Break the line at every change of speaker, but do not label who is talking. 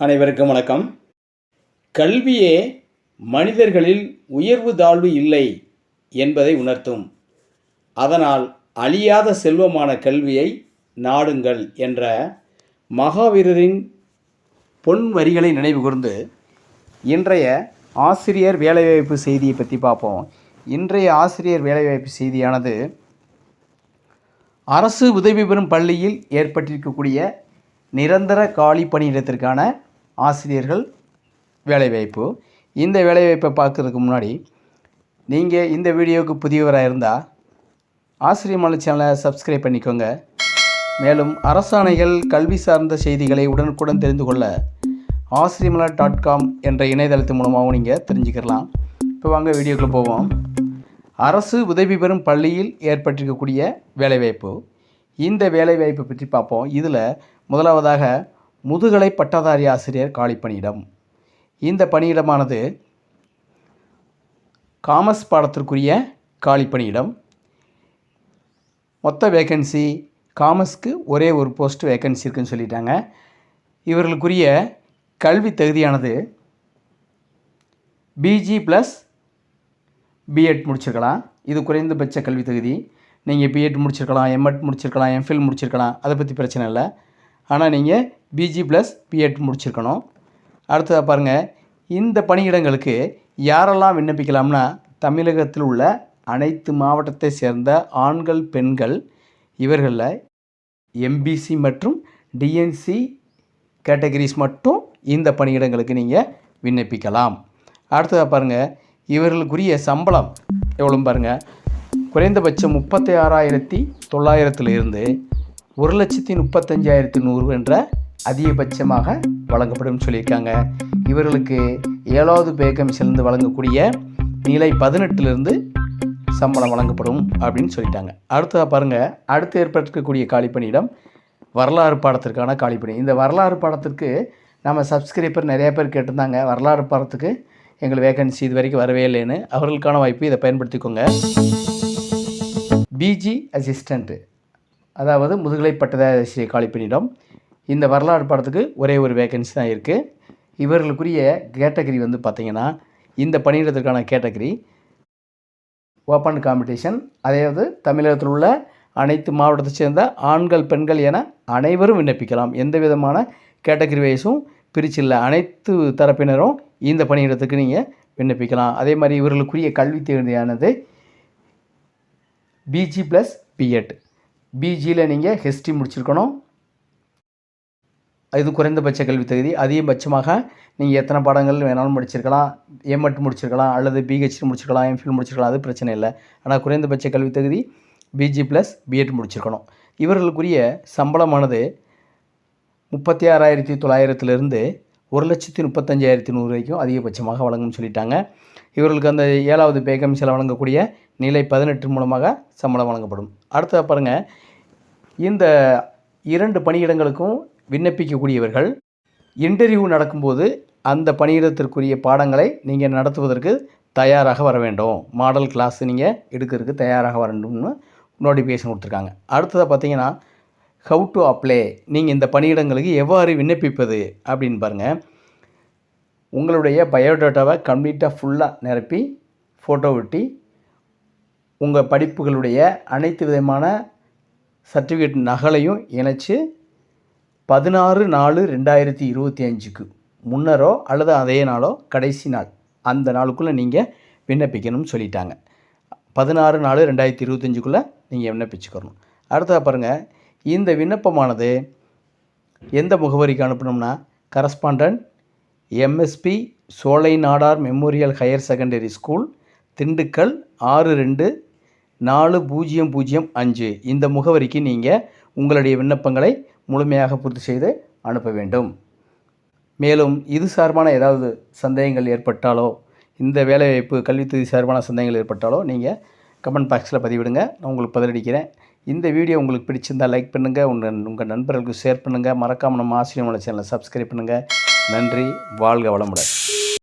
அனைவருக்கும் வணக்கம். கல்வியே மனிதர்களில் உயர்வு தாழ்வு இல்லை என்பதை உணர்த்தும். அதனால் அழியாத செல்வமான கல்வியை நாடுங்கள் என்ற மகாவீரரின் பொன் வரிகளை நினைவுகூர்ந்து இன்றைய ஆசிரியர் வேலைவாய்ப்பு செய்தியை பற்றி பார்ப்போம். இன்றைய ஆசிரியர் வேலைவாய்ப்பு செய்தியானது அரசு உதவி பெறும் பள்ளியில் ஏற்பட்டிருக்கக்கூடிய நிரந்தர காலி பணியிடத்திற்கான ஆசிரியர்கள் வேலைவாய்ப்பு. இந்த வேலைவாய்ப்பை பார்க்குறதுக்கு முன்னாடி நீங்கள் இந்த வீடியோவுக்கு புதியவராக இருந்தால் ஆசிரியர் மலை சேனலை சப்ஸ்கிரைப் பண்ணிக்கோங்க. மேலும் அரசாணைகள் கல்வி சார்ந்த செய்திகளை உடனுக்குடன் தெரிந்து கொள்ள ஆசிரியமலா டாட் காம் என்ற இணையதளத்து மூலமாகவும் நீங்கள் தெரிஞ்சுக்கலாம். இப்போ வாங்க வீடியோக்குள்ளே போவோம். அரசு உதவி பெறும் பள்ளியில் ஏற்பட்டிருக்கக்கூடிய வேலைவாய்ப்பு. இந்த வேலைவாய்ப்பை பற்றி பார்ப்போம். இதில் முதலாவதாக முதுகலை பட்டதாரி ஆசிரியர் காலிப்பணியிடம். இந்த பணியிடமானது காமர்ஸ் பாடத்திற்குரிய காலி பணியிடம் மொத்த வேக்கன்சி காமர்ஸ்க்கு ஒரே ஒரு போஸ்ட் வேக்கன்சி இருக்குன்னு சொல்லிட்டாங்க. இவர்களுக்குரிய கல்வி தகுதியானது பிஜி ப்ளஸ் பிஎட் முடிச்சிருக்கலாம். இது குறைந்தபட்ச கல்வி தகுதி. நீங்கள் பிஎட் முடிச்சிருக்கலாம் எம்எட் முடிச்சிருக்கலாம் எம்ஃபில் முடிச்சிருக்கலாம். அதை பற்றி பிரச்சனை இல்லை. ஆனால் நீங்கள் பிஜி ப்ளஸ் பிஎட் முடிச்சிருக்கணும். அடுத்ததாக பாருங்கள் இந்த பணியிடங்களுக்கு யாரெல்லாம் விண்ணப்பிக்கலாம்னா தமிழகத்தில் உள்ள அனைத்து மாவட்டத்தை சேர்ந்த ஆண்கள் பெண்கள் இவர்களில் எம்பிசி மற்றும் டிஎன்சி கேட்டகரிஸ் மட்டும் இந்த பணியிடங்களுக்கு நீங்கள் விண்ணப்பிக்கலாம். அடுத்ததாக பாருங்கள் இவர்களுக்குரிய சம்பளம் எவ்வளோ பாருங்கள் குறைந்தபட்சம் முப்பத்தி ஆறாயிரத்தி தொள்ளாயிரத்துலேருந்து ஒரு லட்சத்தி முப்பத்தஞ்சாயிரத்தி நூறு என்ற அதிகபட்சமாக வழங்கப்படும் சொல்லியிருக்காங்க. இவர்களுக்கு ஏழாவது பே கமிஷன்லேருந்து வழங்கக்கூடிய நிலை பதினெட்டுலேருந்து சம்பளம் வழங்கப்படும் அப்படின்னு சொல்லிட்டாங்க. அடுத்ததாக பாருங்கள் அடுத்து ஏற்பட்டிருக்கக்கூடிய காலிப்பணியிடம் வரலாறு பாடத்திற்கான காலிப்பணி இந்த வரலாறு பாடத்திற்கு நம்ம சப்ஸ்கிரைபர் நிறையா பேர் கேட்டிருந்தாங்க. வரலாறு பாடத்துக்கு எங்கள் வேகன்சி இது வரைக்கும் வரவே இல்லைன்னு. அவர்களுக்கான வாய்ப்பு இதை பயன்படுத்திக்கோங்க. பிஜி அசிஸ்டண்ட்டு அதாவது முதுகலை பட்டதாரி காலிப்பணியிடம் இந்த வரலாறு பாடத்துக்கு ஒரே ஒரு வேகன்சி தான் இருக்குது இவர்களுக்குரிய கேட்டகரி வந்து பார்த்திங்கன்னா இந்த பணியிடத்திற்கான கேட்டகரி ஓப்பன் காம்படிஷன் அதாவது தமிழகத்தில் உள்ள அனைத்து மாவட்டத்தை சேர்ந்த ஆண்கள் பெண்கள் என அனைவரும் விண்ணப்பிக்கலாம். எந்த விதமான கேட்டகரி வைஸும் பிரிச்சில்லை அனைத்து தரப்பினரும் இந்த பணியிடத்துக்கு நீங்கள் விண்ணப்பிக்கலாம். அதே மாதிரி இவர்களுக்குரிய கல்வி தேவையானது பிஜி ப்ளஸ் பிஎட் பிஜியில் நீங்கள் ஹிஸ்ட்ரி முடிச்சிருக்கணும். இது குறைந்தபட்ச கல்வி தகுதி. அதிகபட்சமாக நீங்கள் எத்தனை பாடங்கள் வேணாலும் முடிச்சிருக்கலாம். எம்எட் முடிச்சிருக்கலாம். அல்லது பிஹெச்டி முடிச்சிருக்கலாம். எம்ஃபில் முடிச்சிருக்கலாம். அது பிரச்சனை இல்லை. ஆனால் குறைந்தபட்ச கல்வி தகுதி பிஜி ப்ளஸ் பிஎட் முடிச்சிருக்கணும். இவர்களுக்குரிய சம்பளமானது முப்பத்தி ஆறாயிரத்தி தொள்ளாயிரத்துலேருந்து ஒரு லட்சத்தி முப்பத்தஞ்சாயிரத்தி நூறு வரைக்கும் அதிகபட்சமாக வழங்கும்னு சொல்லிட்டாங்க. இவர்களுக்கு அந்த ஏழாவது பே கமிஷனில் வழங்கக்கூடிய நிலை பதினெட்டு மூலமாக சம்பளம் வழங்கப்படும். அடுத்தது பாருங்கள் இந்த இரண்டு பணியிடங்களுக்கும் விண்ணப்பிக்கக்கூடியவர்கள் இன்டர்வியூ நடக்கும்போது அந்த பணியிடத்திற்குரிய பாடங்களை நீங்கள் நடத்துவதற்கு தயாராக வர வேண்டும். மாடல் கிளாஸ் நீங்கள் எடுக்கிறதுக்கு தயாராக வரணும்னு நோட்டிஃபிகேஷன் கொடுத்துருக்காங்க. அடுத்ததாக பார்த்தீங்கன்னா ஹவு டு அப்ளை நீங்கள் இந்த பணியிடங்களுக்கு எவ்வாறு விண்ணப்பிப்பது அப்படின்னு பாருங்கள் உங்களுடைய பயோடேட்டாவை கம்ப்ளீட்டாக ஃபுல்லாக நிரப்பி ஃபோட்டோ ஒட்டி உங்கள் படிப்புகளுடைய அனைத்து விதமான சர்டிஃபிகேட் நகலையும் இணைச்சி பதினாறு நாலு ரெண்டாயிரத்தி இருபத்தி அஞ்சுக்கு முன்னரோ அல்லது அதே நாளோ கடைசி நாள். அந்த நாளுக்குள்ளே நீங்கள் விண்ணப்பிக்கணும்னு சொல்லிட்டாங்க. பதினாறு நாலு ரெண்டாயிரத்தி இருபத்தஞ்சுக்குள்ளே நீங்கள் விண்ணப்பிச்சுக்கணும். அடுத்ததாக பாருங்கள் இந்த விண்ணப்பமானது எந்த முகவரிக்கு அனுப்பணும்னா correspondent MSP Solai Nadar memorial higher secondary school Dindigul ஆறு ரெண்டு நாலு பூஜ்ஜியம் பூஜ்ஜியம் அஞ்சு. இந்த முகவரிக்கு நீங்கள் உங்களுடைய விண்ணப்பங்களை முழுமையாக பூர்த்தி செய்து அனுப்ப வேண்டும். மேலும் இது சார்பான ஏதாவது சந்தேகங்கள் ஏற்பட்டாலோ இந்த வேலைவாய்ப்பு கல்வித்துறை சார்பான சந்தேகங்கள் ஏற்பட்டாலோ நீங்கள் கமெண்ட் பாக்ஸில் பதிவிடுங்க. நான் உங்களுக்கு பதிலளிக்கிறேன். இந்த வீடியோ உங்களுக்கு பிடிச்சிருந்தால் லைக் பண்ணுங்கள் உங்கள் உங்கள் நண்பர்களுக்கு ஷேர் பண்ணுங்கள் மறக்காமல் நம்ம ஆசிரியர் சேனலை சப்ஸ்கிரைப் பண்ணுங்கள் நன்றி. வாழ்க வளமுடன்.